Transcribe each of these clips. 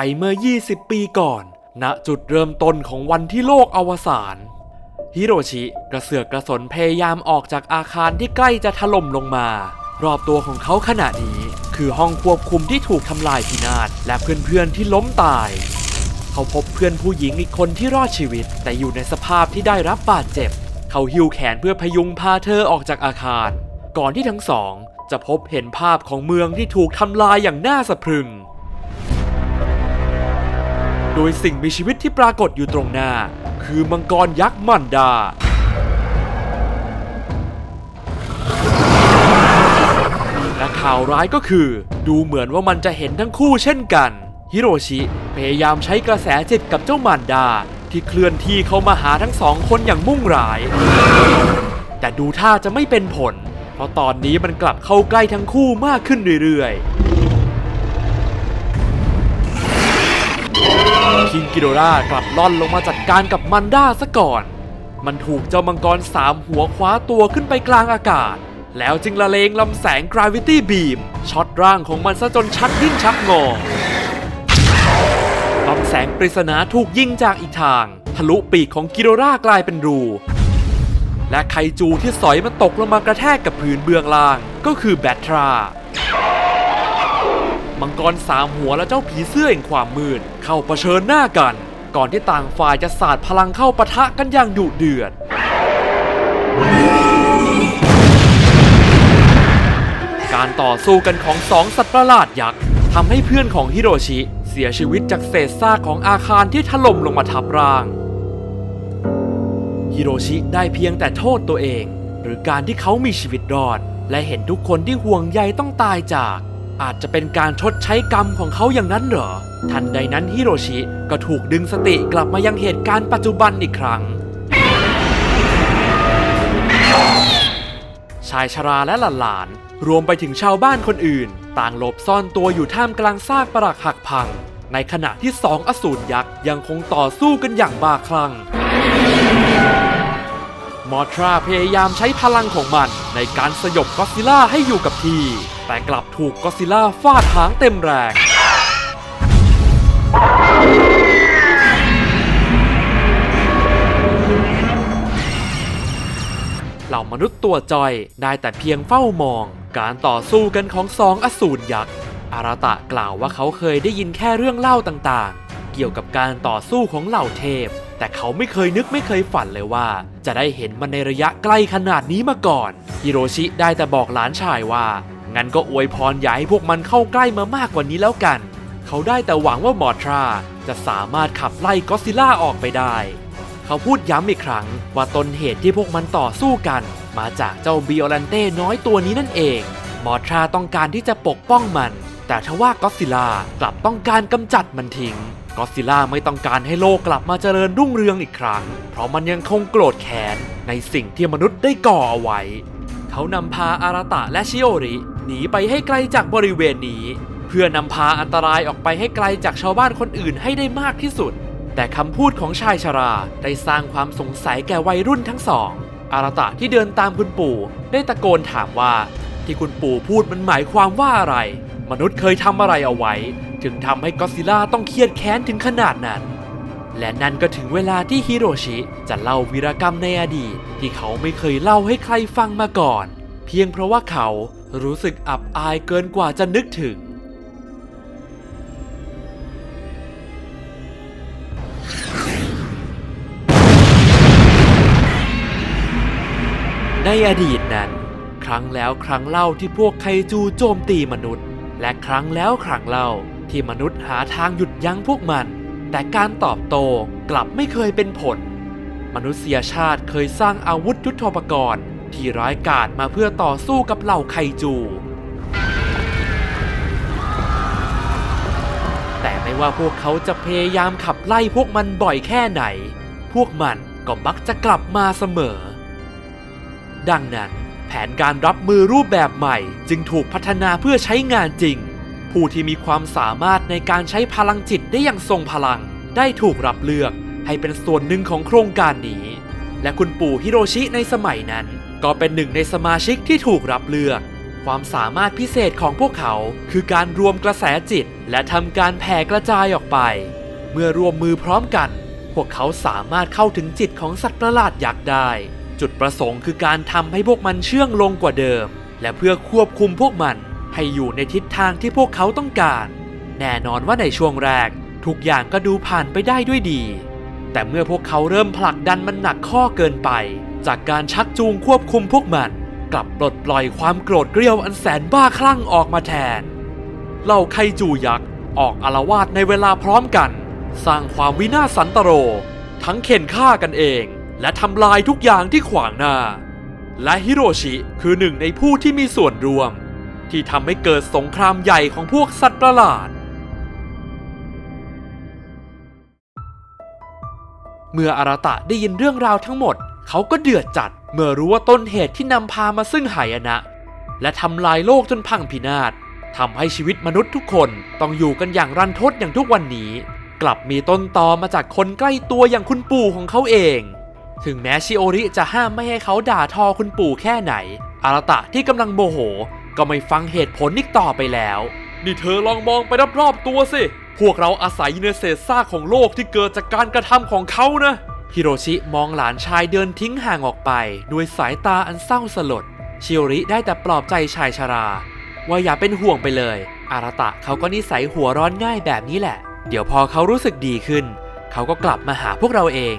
ไปเมื่อ 20 ปีก่อน ณจุดเริ่มต้นของวันที่โลกอวสานฮิโรชิกระเสือกกระสนพยายามออกจากอาคารที่ใกล้จะถล่มลงมา รอบตัวของเขาขณะนี้ คือห้องควบคุมที่ถูกทำลายพินาศและเพื่อนๆที่ล้มตาย เขาพบเพื่อนผู้หญิงอีกคนที่รอดชีวิต แต่อยู่ในสภาพที่ได้รับบาดเจ็บ เขาหิ้วแขนเพื่อพยุงพาเธอออกจากอาคาร ก่อนที่ทั้งสอง จะพบเห็นภาพของเมืองที่ถูกทำลายอย่างน่าสะพรึง โดยสิ่งมีชีวิตที่ปรากฏอยู่ตรงหน้า คือมังกรยักษ์มันดา และข่าวร้ายก็คือ ดูเหมือนว่ามันจะเห็นทั้งคู่เช่นกัน ฮิโรชิพยายามใช้กระแสจิตกับเจ้ามันดา ที่เคลื่อนที่เข้ามาหาทั้งสองคนอย่างมุ่งร้าย แต่ดูท่าจะไม่เป็นผล เพราะตอนนี้มันกลับเข้าใกล้ทั้งคู่มากขึ้นเรื่อยๆ คิงกิโดรากลับล่อนลงมาจัดการกับมันด้าซะก่อน มันถูกเจ้ามังกรสามหัวคว้าตัวขึ้นไปกลางอากาศ แล้วจึงละเลงลำแสง Gravity Beam ช็อตร่างของมันซะจนชักดิ้นชักงอลำแสงปริศนาถูกยิงจากอีกทาง ทะลุปีกของกิโดรากลายเป็นรู และไคจูที่สอยมันตกลงมากระแทกกับพื้นเบื้องล่าง ก็คือแบทรา มังกรสามหัวและเจ้าผีเสื้อแห่งความมืดเข้าเผชิญหน้ากัน ก่อนที่ต่างฝ่ายจะสาดพลังเข้าปะทะกันอย่างดุเดือดการต่อสู้กันของสองสัตว์ประหลาดยักษ์ทำให้เพื่อนของฮิโรชิเสียชีวิตจากเศษซากของอาคารที่ถล่มลงมาทับร่างฮิโรชิได้เพียงแต่โทษตัวเอง หรือการที่เขามีชีวิตรอด และเห็นทุกคนที่ห่วงใยต้องตายจาก อาจจะเป็นการชดใช้กรรมของเขาอย่างนั้นเหรอ ทันใดนั้นฮิโรชิก็ถูกดึงสติกลับมายังเหตุการณ์ปัจจุบันอีกครั้ง ชายชราและหลานๆรวมไปถึงชาวบ้านคนอื่น ต่างหลบซ่อนตัวอยู่ท่ามกลางซากปรักหักพัง ในขณะที่สองอสูรยักษ์ยังคงต่อสู้กันอย่างบ้าคลั่ง มอทราพยายามใช้พลังของมัน ในการสยบก็อดซิล่าให้อยู่กับที่ แต่กลับถูกก็อดซิลล่าฟาดหางเต็มแรง เหล่ามนุษย์ตัวจอยได้แต่เพียงเฝ้ามอง การต่อสู้กันของสองอสูรยักษ์อาราตะกล่าวว่าเขาเคยได้ยินแค่เรื่องเล่าต่างๆ เกี่ยวกับการต่อสู้ของเหล่าเทพ แต่เขาไม่เคยนึกไม่เคยฝันเลยว่า จะได้เห็นมันในระยะใกล้ขนาดนี้มาก่อนฮิโรชิได้แต่บอกหลานชายว่า งั้นก็อวยพรอย่าให้พวกมันเข้าใกล้มามากกว่านี้แล้วกัน เขาได้แต่หวังว่ามอทราจะสามารถขับไล่ก็อดซิล่าออกไปได้ เขาพูดย้ำอีกครั้งว่าต้นเหตุที่พวกมันต่อสู้กัน มาจากเจ้าบิโอลันเต้น้อยตัวนี้นั่นเอง มอทราต้องการที่จะปกป้องมัน แต่ทว่าก็อดซิล่ากลับต้องการกำจัดมันทิ้ง ก็ซิลล่าไม่ต้องการให้โลกกลับมาเจริญรุ่งเรืองอีกครั้ง เพราะมันยังคงโกรธแค้นในสิ่งที่มนุษย์ได้ก่อเอาไว้ เขานำพาอาราตะและชิโอริหนีไปให้ไกลจากบริเวณนี้ เพื่อนำพาอันตรายออกไปให้ไกลจากชาวบ้านคนอื่นให้ได้มากที่สุด แต่คำพูดของชายชรา ได้สร้างความสงสัยแก่วัยรุ่นทั้งสอง อาราตะที่เดินตามคุณปู่ ได้ตะโกนถามว่า ที่คุณปู่พูดมันหมายความว่าอะไร มนุษย์เคยทำอะไรเอาไว้ ถึงทำให้ก็อดซิล่าต้องเครียดแค้นถึงขนาดนั้น และนั่นก็ถึงเวลาที่ฮิโรชิจะเล่าวีรกรรมในอดีตที่เขาไม่เคยเล่าให้ใครฟังมาก่อน เพียงเพราะว่าเขารู้สึกอับอายเกินกว่าจะนึกถึงในอดีตนั้น ครั้งแล้วครั้งเล่าที่พวกไคจูโจมตีมนุษย์ และครั้งแล้วครั้งเล่าที่มนุษย์หาทางหยุดยั้งพวกมัน แต่การตอบโต้กลับไม่เคยเป็นผล มนุษยชาติเคยสร้างอาวุธยุทโธปกรณ์ ที่ร้ายกาจมาเพื่อต่อสู้กับเหล่าไคจู แต่ไม่ว่าพวกเขาจะพยายามขับไล่พวกมันบ่อยแค่ไหน พวกมันก็มักจะกลับมาเสมอ ดังนั้น แผนการรับมือรูปแบบใหม่ จึงถูกพัฒนาเพื่อใช้งานจริง ผู้ที่มีความสามารถในการใช้พลังจิตได้อย่างทรงพลัง ได้ถูกรับเลือกให้เป็นส่วนหนึ่งของโครงการนี้ และคุณปู่ฮิโรชิในสมัยนั้น ก็เป็นหนึ่งในสมาชิกที่ถูกรับเลือก ความสามารถพิเศษของพวกเขาคือการรวมกระแสจิต และทำการแผ่กระจายออกไป เมื่อรวมมือพร้อมกัน พวกเขาสามารถเข้าถึงจิตของสัตว์ประหลาดยักษ์ได้ จุดประสงค์คือการทำให้พวกมันเชื่องลงกว่าเดิม และเพื่อควบคุมพวกมันให้อยู่ในทิศทางที่พวกเขาต้องการ แน่นอนว่าในช่วงแรก ทุกอย่างก็ดูผ่านไปได้ด้วยดี แต่เมื่อพวกเขาเริ่มผลักดันมันหนักข้อเกินไป จากการชักจูงควบคุมพวกมัน กลับปลดปล่อยความโกรธเกรี้ยวอันแสนบ้าคลั่งออกมาแทนเหล่าไคจูยักษ์ออกอาละวาดในเวลาพร้อมกัน สร้างความวินาศสันตโร ทั้งเข็นฆ่ากันเอง และทำลายทุกอย่างที่ขวางหน้า และฮิโรชิคือหนึ่งในผู้ที่มีส่วนร่วม ที่ทำให้เกิดสงครามใหญ่ของพวกสัตว์ประหลาด เมื่ออาราตะได้ยินเรื่องราวทั้งหมด เขาก็เดือดจัด เมื่อรู้ว่าต้นเหตุที่นำพามาซึ่งหายนะ และทำลายโลกจนพังพินาศทำให้ชีวิตมนุษย์ทุกคนต้องอยู่กันอย่างรันทดอย่างทุกวันนี้ กลับมีต้นตอมาจากคนใกล้ตัวอย่างคุณปู่ของเขาเอง ถึงแม้ชิโอริจะห้ามไม่ให้เขาด่าทอคุณปู่แค่ไหน อาราตะที่กำลังโมโห ก็ไม่ฟังเหตุผลอีกต่อไปแล้ว นี่เธอลองมองไปรอบๆตัวสิ พวกเราอาศัยอยู่ในเศษซากของโลกที่เกิดจากการกระทำของเขานะฮิโรชิมองหลานชายเดินทิ้งห่างออกไป ด้วยสายตาอันเศร้าสลด ชิโอริได้แต่ปลอบใจชายชรา ว่าอย่าเป็นห่วงไปเลย อาราตะเขาก็นิสัยหัวร้อนง่ายแบบนี้แหละ เดี๋ยวพอเขารู้สึกดีขึ้น เขาก็กลับมาหาพวกเราเอง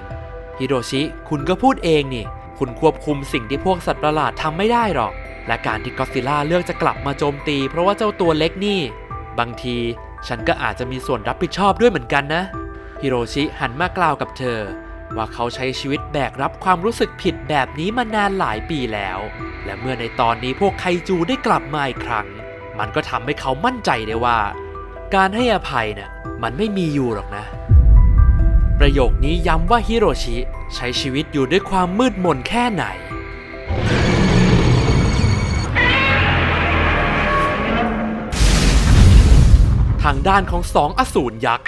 ฮิโรชิ คุณก็พูดเองนี่ คุณควบคุมสิ่งที่พวกสัตว์ประหลาดทำไม่ได้หรอก และการที่ก็อดซิลล่าเลือกจะกลับมาโจมตี เพราะว่าเจ้าตัวเล็กนี่ บางทีฉันก็อาจจะมีส่วนรับผิดชอบด้วยเหมือนกันนะฮิโรชิหันมากล่าวกับเธอ ว่าเขาใช้ชีวิตแบกรับความรู้สึกผิดแบบนี้มานานหลายปีแล้ว และเมื่อในตอนนี้พวกไคจูได้กลับมาอีกครั้ง มันก็ทำให้เขามั่นใจได้ว่า การให้อภัยน่ะมันไม่มีอยู่หรอกนะ ประโยคนี้ย้ำว่าฮิโรชิใช้ชีวิตอยู่ด้วยความมืดมนแค่ไหน ทางด้านของสองอสูรยักษ์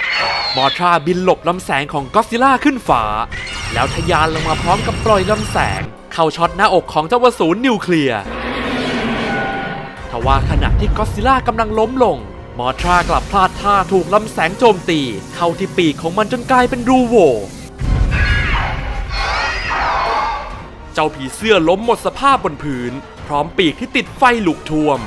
มอทราบินหลบลำแสงของก็อดซิล่าขึ้นฟ้า แล้วทะยานลงมาพร้อมกับปล่อยลำแสง เข้าช็อตหน้าอกของเจ้าอสูรนิวเคลียร์ทว่าขณะที่ก็อดซิล่ากำลังล้มลง มอทรากลับพลาดท่าถูกลำแสงโจมตี เข้าที่ปีกของมันจนกลายเป็นรูโหว่เจ้าผีเสื้อล้มหมดสภาพบนพื้น พร้อมปีกที่ติดไฟลุกท่วม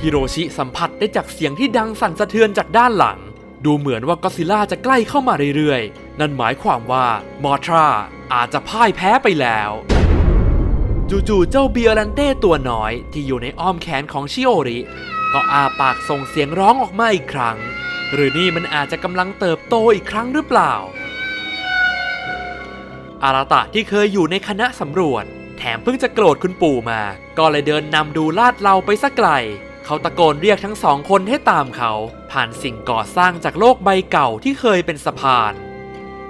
ฮิโรชิสัมผัสได้จากเสียงที่ดังสั่นสะเทือนจากด้านหลัง ดูเหมือนว่าก็อดซิลล่าจะใกล้เข้ามาเรื่อยๆ นั่นหมายความว่ามอทราอาจจะพ่ายแพ้ไปแล้ว จู่ๆเจ้าเบียรันเต้ตัวน้อยที่อยู่ในอ้อมแขนของชิโอริ ก็อาปากส่งเสียงร้องออกมาอีกครั้ง หรือนี่มันอาจจะกำลังเติบโตอีกครั้งหรือเปล่า อาราตะที่เคยอยู่ในคณะสำรวจ แถมเพิ่งจะโกรธคุณปู่มา ก็เลยเดินนำดูลาดเราไปสักไกล เขาตะโกนเรียกทั้งสองคนให้ตามเขา ผ่านสิ่งก่อสร้างจากโลกใบเก่าที่เคยเป็นสะพาน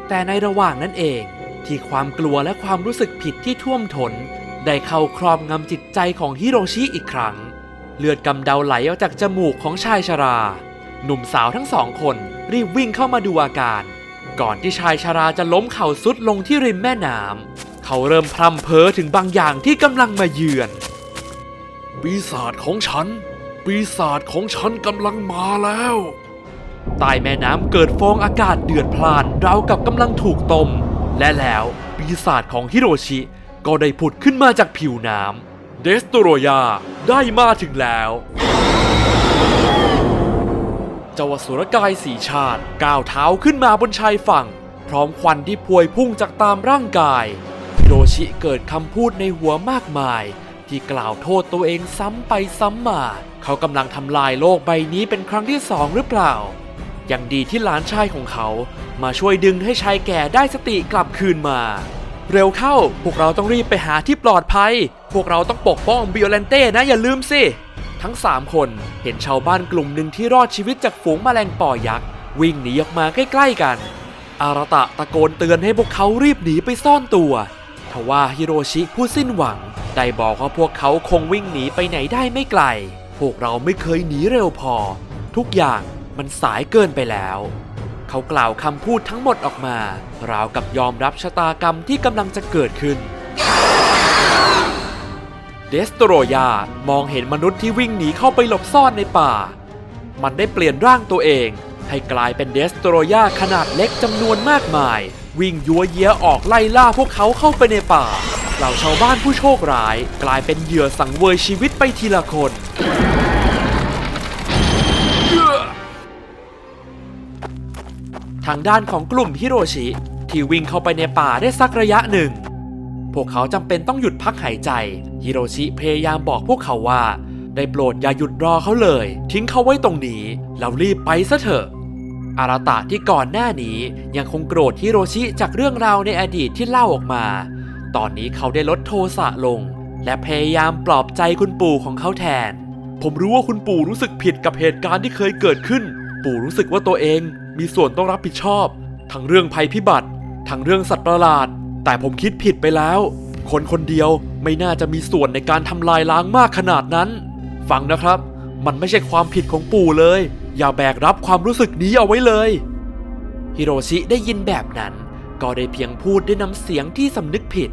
แต่ในระหว่างนั้นเอง ที่ความกลัวและความรู้สึกผิดที่ท่วมทนได้เข้าครอบงำจิตใจของฮิโรชิอีกครั้ง เลือดกำเดาไหลออกจากจมูกของชายชรา หนุ่มสาวทั้งสองคนรีบวิ่งเข้ามาดูอาการ ก่อนที่ชายชราจะล้มเข่าสุดลงที่ริมแม่น้ำเขาเริ่มพร่ำเพ้อถึงบางอย่างที่กำลังมาเยือน ปีศาจของฉัน ปีศาจของฉันกำลังมาแล้ว ใต้แม่น้ำเกิดฟองอากาศเดือดพล่านราวกับกำลังถูกต้ม และแล้วปีศาจของฮิโรชิ ก็ได้ผุดขึ้นมาจากผิวน้ำเดสโตโรยาได้มาถึงแล้วเจ้าสุรกายสีชาติก้าวเท้าขึ้นมาบนชายฝั่ง พร้อมควันที่พวยพุ่งจากตามร่างกายฮิโรชิเกิดคำพูดในหัวมากมาย ที่กล่าวโทษตัวเองซ้ำไปซ้ำมา เขากำลังทำลายโลกใบนี้เป็นครั้งที่สองหรือเปล่าย่างดีที่หลานชายของเขามาช่วยดึงให้ชายแก่ได้สติกลับคืนมา เร็วเข้า พวกเราต้องรีบไปหาที่ปลอดภัย พวกเราต้องปกป้องบิโอเลนเต้นะอย่าลืมสิ ทั้ง 3 คนเห็นชาวบ้านกลุ่มหนึ่งที่รอดชีวิตจากฝูงแมลงป่อยักษ์วิ่งหนีออกมาใกล้ๆกัน อาราตะตะโกนเตือนให้พวกเขารีบหนีไปซ่อนตัวทว่าฮิโรชิผู้สิ้นหวัง ได้บอกว่าพวกเขาคงวิ่งหนีไปไหนได้ไม่ไกล พวกเราไม่เคยหนีเร็วพอ ทุกอย่างมันสายเกินไปแล้ว เขากล่าวคำพูดทั้งหมดออกมา ราวกับยอมรับชะตากรรมที่กำลังจะเกิดขึ้น เดสโตรยามองเห็นมนุษย์ที่วิ่งหนีเข้าไปหลบซ่อนในป่า มันได้เปลี่ยนร่างตัวเอง ให้กลายเป็นเดสโตรยาขนาดเล็กจำนวนมากมาย วิ่งยัวเยียออกไล่ล่าพวกเขาเข้าไปในป่า เหล่าชาวบ้านผู้โชคร้าย กลายเป็นเหยื่อสังเวยชีวิตไปทีละคน ทางด้านของกลุ่มฮิโรชิ ที่วิ่งเข้าไปในป่าได้สักระยะหนึ่ง พวกเขาจำเป็นต้องหยุดพักหายใจ ฮิโรชิพยายามบอกพวกเขาว่า ได้โปรดอย่าหยุดรอเขาเลย ทิ้งเขาไว้ตรงนี้แล้วรีบไปซะเถอะ อาราตะที่ก่อนหน้านี้ยังคงโกรธฮิโรชิจากเรื่องราวในอดีตที่เล่าออกมา ตอนนี้เขาได้ลดโทสะลง และพยายามปลอบใจคุณปู่ของเขาแทน ผมรู้ว่าคุณปู่รู้สึกผิดกับเหตุการณ์ที่เคยเกิดขึ้น ปู่รู้สึกว่าตัวเองมีส่วนต้องรับผิดชอบ ทั้งเรื่องภัยพิบัติ ทั้งเรื่องสัตว์ประหลาด แต่ผมคิดผิดไปแล้ว คนคนเดียวไม่น่าจะมีส่วนในการทำลายล้างมากขนาดนั้น ฟังนะครับ มันไม่ใช่ความผิดของปู่เลย อย่าแบกรับความรู้สึกนี้เอาไว้เลย ฮิโรชิได้ยินแบบนั้น ก็ได้เพียงพูดด้วยน้ำเสียงที่สำนึกผิด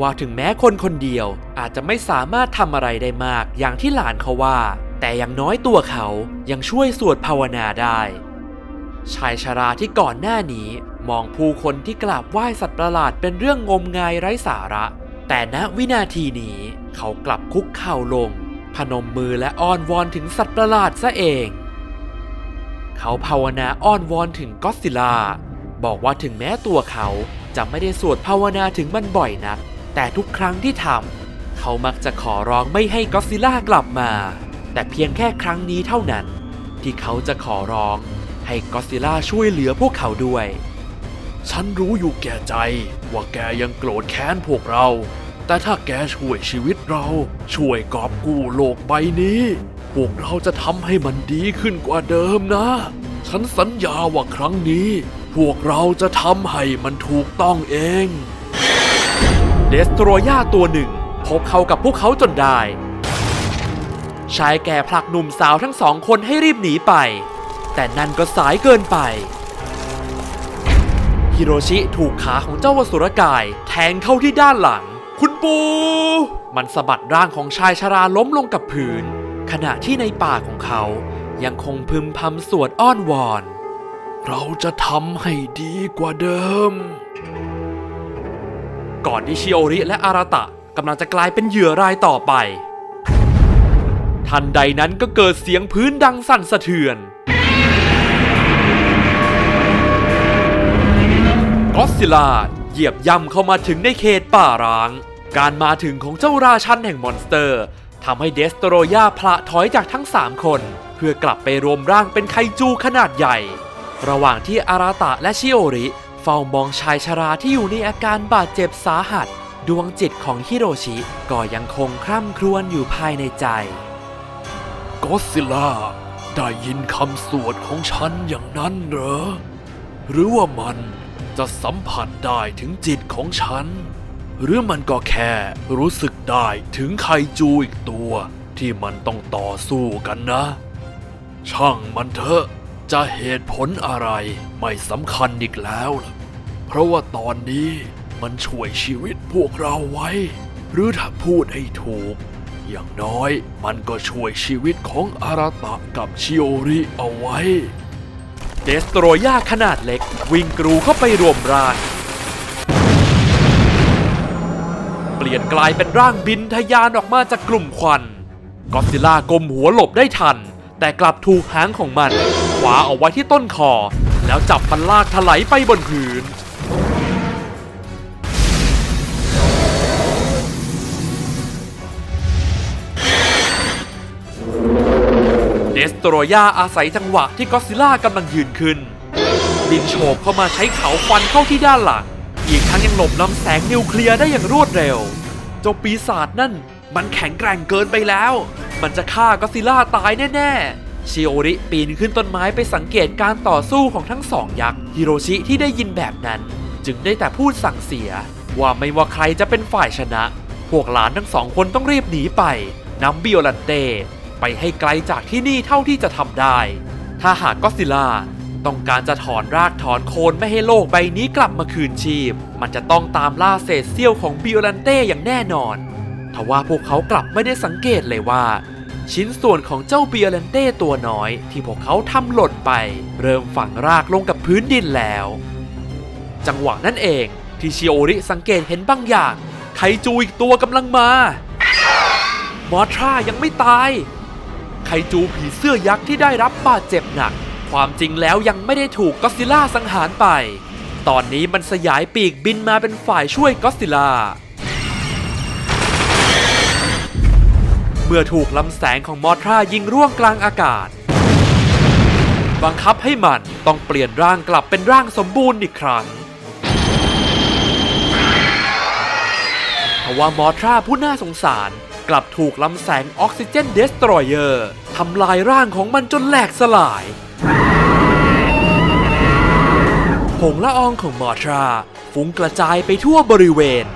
ว่าถึงแม้คนคนเดียวอาจจะไม่สามารถทำอะไรได้มากอย่างที่หลานเขาว่า แต่อย่างน้อยตัวเขายังช่วยสวดภาวนาได้ ชายชราที่ก่อนหน้านี้มองผู้คนที่กราบไหว้สัตว์ประหลาดเป็นเรื่องงมงายไร้สาระ แต่ณวินาทีนี้เขากลับคุกเข่าลง พนมมือและอ้อนวอนถึงสัตว์ประหลาดซะเอง เขาภาวนาอ้อนวอนถึงก็อดซิลา บอกว่าถึงแม้ตัวเขาจะไม่ได้สวดภาวนาถึงมันบ่อยนัก แต่ทุกครั้งที่ทำเขามักจะขอร้องไม่ให้ก็อดซิล่ากลับมา แต่เพียงแค่ครั้งนี้เท่านั้น ที่เขาจะขอร้อง ให้ก็อดซิล่าช่วยเหลือพวกเขาด้วย ฉันรู้อยู่แก่ใจ ว่าแกยังโกรธแค้นพวกเรา แต่ถ้าแกช่วยชีวิตเรา ช่วยกอบกู้โลกใบนี้ วกเราจะทำให้มันดีขึ้นกว่าเดิมนะ ฉันสัญญาว่าครั้งนี้ พวกเราจะทำให้มันถูกต้องเองเดสโตรย่าตัวหนึ่ง พบเขากับพวกเขาจนได้ ชายแก่ผลักหนุ่มสาวทั้งสองคนให้รีบหนีไป แต่นั่นก็สายเกินไป ฮิโรชิถูกขาของเจ้าวสุรกาย แทงเข้าที่ด้านหลัง คุณปู มันสะบัดร่างของชายชราล้มลงกับพื้น ขณะที่ในป่าของเขายังคงพึมพำสวดอ้อนวอน เราจะทำให้ดีกว่าเดิม ก่อนที่ชิโอริและอาราตะกำลังจะกลายเป็นเหยื่อรายต่อไป ทันใดนั้นก็เกิดเสียงพื้นดังสั่นสะเทือนก็อดซิลลาเหยียบย่ำเข้ามาถึงในเขตป่าร้าง การมาถึงของเจ้าราชันแห่งมอนสเตอร์ ทำให้เดสโตโรยาพละถอยจากทั้ง 3 คน เพื่อกลับไปรวมร่างเป็นไคจูขนาดใหญ่ ระหว่างที่อาราตะและชิโอริเฝ้ามองชายชราที่อยู่ในอาการบาดเจ็บสาหัส ดวงจิตของฮิโรชิก็ยังคงคร่ำครวญอยู่ภายในใจก็ซิลลาได้ยินคำสวดของฉันอย่างนั้นเหรอ หรือว่ามันจะสัมผัสได้ถึงจิตของฉัน หรือมันก็แค่รู้สึกได้ถึงไคจูอีกตัว ที่มันต้องต่อสู้กันนะ ช่างมันเถอะจะเหตุผลอะไรไม่สำคัญอีกแล้วล่ะเพราะว่าตอนนี้มันช่วยชีวิตพวกเราไว้ หรือถ้าพูดให้ถูก อย่างน้อยมันก็ช่วยชีวิตของอาราตะกับชิโอริเอาไว้ เดสโตรยาขนาดเล็ก วิ่งกรูเข้าไปรวมร่าง เปลี่ยนกลายเป็นร่างบินทะยานออกมาจากกลุ่มควันก็อดซิลล่ากลมหัวหลบได้ทัน แต่กลับถูกหางของมันขวาเอาไว้ที่ต้นคอ แล้วจับมันลากถลายไปบนพื้นเดสโตรยาอาศัยจังหวะที่ก็อดซิลล่ากำลังยืนขึ้นบินโฉบเข้ามาใช้เขาฟันเข้าที่ด้านหลัง อีกทั้งยังหลบลำแสงนิวเคลียร์ได้อย่างรวดเร็ว เจ้าปีศาจนั่น มันแข็งแกร่งเกินไปแล้ว มันจะฆ่าก็อดซิล่าตายแน่ๆชิโอริปีนขึ้นต้นไม้ไปสังเกตการต่อสู้ของทั้งสองยักษ์ฮิโรชิที่ได้ยินแบบนั้น จึงได้แต่พูดสั่งเสีย ว่าไม่ว่าใครจะเป็นฝ่ายชนะ พวกหลานทั้งสองคนต้องรีบหนีไปนำบิโอลันเต ไปให้ไกลจากที่นี่เท่าที่จะทำได้ ถ้าหากก็อดซิล่า ต้องการจะถอนรากถอนโคนไม่ให้โลกใบนี้กลับมาคืนชีพ มันจะต้องตามล่าเศษเสี้ยวของบิโอลันเต้อย่างแน่นอนทว่าพวกเขากลับไม่ได้สังเกตเลยว่า ชิ้นส่วนของเจ้าบิโอลันเต้ตัวน้อย ที่พวกเขาทำหล่นไป เริ่มฝังรากลงกับพื้นดินแล้ว จังหวะนั้นเองที่ชิโอริสังเกตเห็นบางอย่าง ไคจูอีกตัวกำลังมา มอทรายังไม่ตาย ไคจูผีเสื้อยักษ์ที่ได้รับบาดเจ็บหนัก ความจริงแล้วยังไม่ได้ถูกก็อดซิล่าสังหารไป ตอนนี้มันสยายปีกบินมาเป็นฝ่ายช่วยก็อดซิลล่า เมื่อถูกลำแสงของมอทรายิงร่วงกลางอากาศ บังคับให้มันต้องเปลี่ยนร่างกลับเป็นร่างสมบูรณ์อีกครั้งทว่ามอทราผู้น่าสงสารกลับถูกลำแสงออกซิเจนเดสตรอยเออร์ทำลายร่างของมันจนแหลกสลาย ผงละอองของมอทราฟุ้งกระจายไปทั่วบริเวณ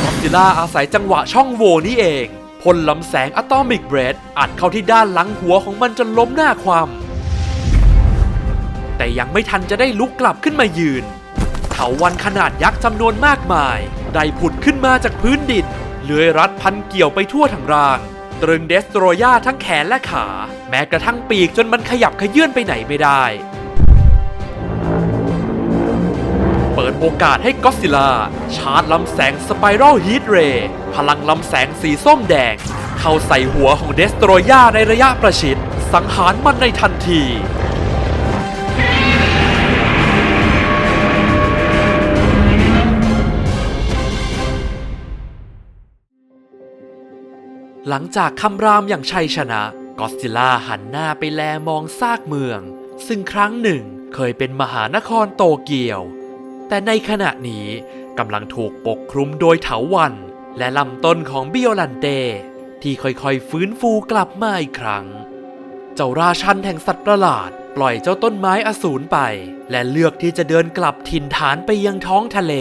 กอดซิล่าอาศัยจังหวะช่องโหว่นี่เองพ่นลำแสงอะตอมิกเบรดอัดเข้าที่ด้านหลังหัวของมันจนล้มหน้าความแต่ยังไม่ทันจะได้ลุกกลับขึ้นมายืนเถาวันขนาดยักษ์จำนวนมากมาย ได้ผุดขึ้นมาจากพื้นดิน เลื้อยรัดพันเกี่ยวไปทั่วทั้งร่าง ตรึงเดสโตรยาทั้งแขนและขา แม้กระทั่งปีกจนมันขยับขยื่นไปไหนไม่ได้ ดโอกาสให้ก็อดซิล่าชาร์จลำแสงสไปรัลฮีทเรย์พลังลำแสงสีส้มแดง เข้าใส่หัวของเดสโตรย่าในระยะประชิด สังหารมันในทันทีหลังจากคำรามอย่างชัยชนะกอดซิลล่าหันหน้าไปแลมองซากเมือง ซึ่งครั้งหนึ่งเคยเป็นมหานครโตเกียว แต่ในขณะนี้กำลังถูกปกคลุมโดยเถาวัน และลำต้นของบิโอลันเต ที่ค่อยๆฟื้นฟูกลับมาอีกครั้ง เจ้าราชันแห่งสัตว์ประหลาด ปล่อยเจ้าต้นไม้อสูรไป และเลือกที่จะเดินกลับถิ่นฐานไปยังท้องทะเล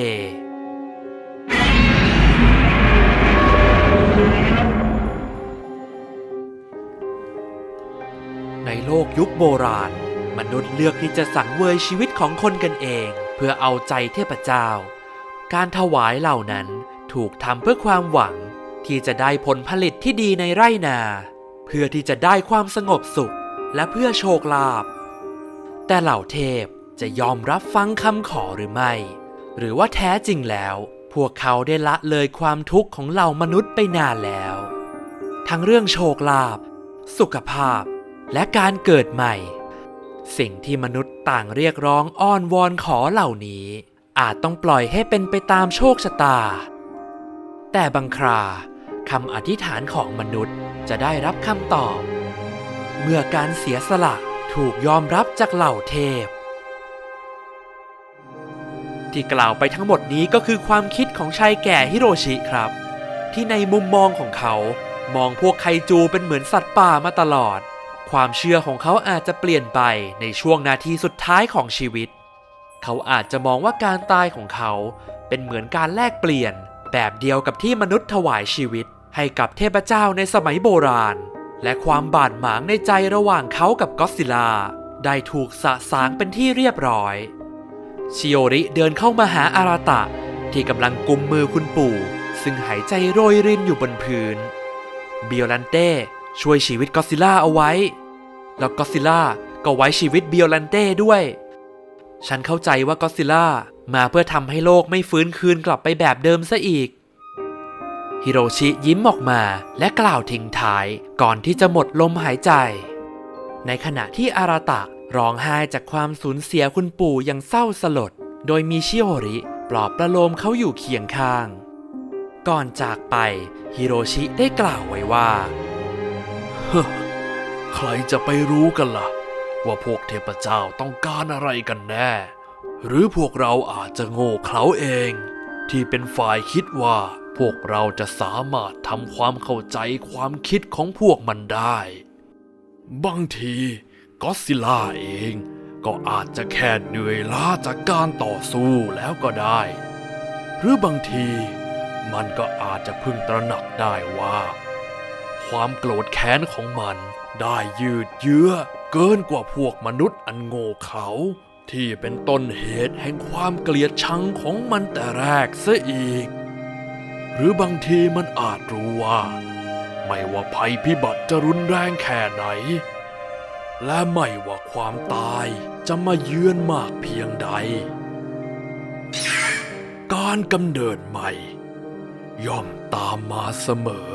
ในโลกยุคโบราณ มนุษย์เลือกที่จะสังเวยชีวิตของคนกันเอง เพื่อเอาใจเทพเจ้า การถวายเหล่านั้นถูกทำเพื่อความหวังที่จะได้ผลผลิตที่ดีในไร่นา เพื่อที่จะได้ความสงบสุขและเพื่อโชคลาภแต่เหล่าเทพจะยอมรับฟังคำขอหรือไม่ หรือว่าแท้จริงแล้ว พวกเขาได้ละเลยความทุกข์ของเหล่ามนุษย์ไปนานแล้ว ทั้งเรื่องโชคลาภสุขภาพ และการเกิดใหม่ สิ่งที่มนุษย์ต่างเรียกร้องอ้อนวอนขอเหล่านี้ อาจต้องปล่อยให้เป็นไปตามโชคชะตา แต่บางคราคำอธิษฐานของมนุษย์จะได้รับคำตอบ เมื่อการเสียสละถูกยอมรับจากเหล่าเทพ ที่กล่าวไปทั้งหมดนี้ก็คือความคิดของชายแก่ฮิโรชิครับ ที่ในมุมมองของเขา มองพวกไคจูเป็นเหมือนสัตว์ป่ามาตลอด ความเชื่อของเขาอาจจะเปลี่ยนไปในช่วงนาทีสุดท้ายของชีวิต เขาอาจจะมองว่าการตายของเขาเป็นเหมือนการแลกเปลี่ยน แบบเดียวกับที่มนุษย์ถวายชีวิต ให้กับเทพเจ้าในสมัยโบราณ และความบาดหมางในใจระหว่างเขากับก็อดซิล่าได้ถูกสะสางเป็นที่เรียบร้อยชิโอริเดินเข้ามาหาอาราตะ ที่กำลังกุมมือคุณปู่ ซึ่งหายใจโรยรินอยู่บนพื้น เบิโอลันเต้ช่วยชีวิตก็อดซิลล่าเอาไว้ แล้วก็ซิล่าก็ไว้ชีวิตบิโอลันเต้ด้วย ฉันเข้าใจว่าก็ซิลล่ามาเพื่อทำให้โลกไม่ฟื้นคืนกลับไปแบบเดิมซะอีก ฮิโรชิยิ้มออกมาและกล่าวทิ้งท้ายก่อนที่จะหมดลมหายใจ ในขณะที่อาราตะร้องไห้จากความสูญเสียคุณปู่อย่างเศร้าสลด โดยมีชิโอริปลอบประโลมเขาอยู่เคียงข้าง ก่อนจากไปฮิโรชิได้กล่าวไว้ว่า ใครจะไปรู้กันล่ะ ว่าพวกเทพเจ้าต้องการอะไรกันแน่ หรือพวกเราอาจจะโง่เขลาเอง ที่เป็นฝ่ายคิดว่าพวกเราจะสามารถทำความเข้าใจความคิดของพวกมันได้ บางทีก็ซิล่าเองก็อาจจะแค่เหนื่อยล้าจากการต่อสู้แล้วก็ได้ หรือบางทีมันก็อาจจะเพึ่งตระหนักได้ว่า ความโกรธแค้นของมัน ได้ยืดเยื้อเกินกว่าพวกมนุษย์อันโง่เขาที่เป็นต้นเหตุแห่งความเกลียดชังของมันแต่แรกซะอีก หรือบางทีมันอาจรู้ว่า ไม่ว่าภัยพิบัติจะรุนแรงแค่ไหน และไม่ว่าความตายจะมาเยือนมากเพียงใด การกำเนิดใหม่ ย่อมตามมาเสมอ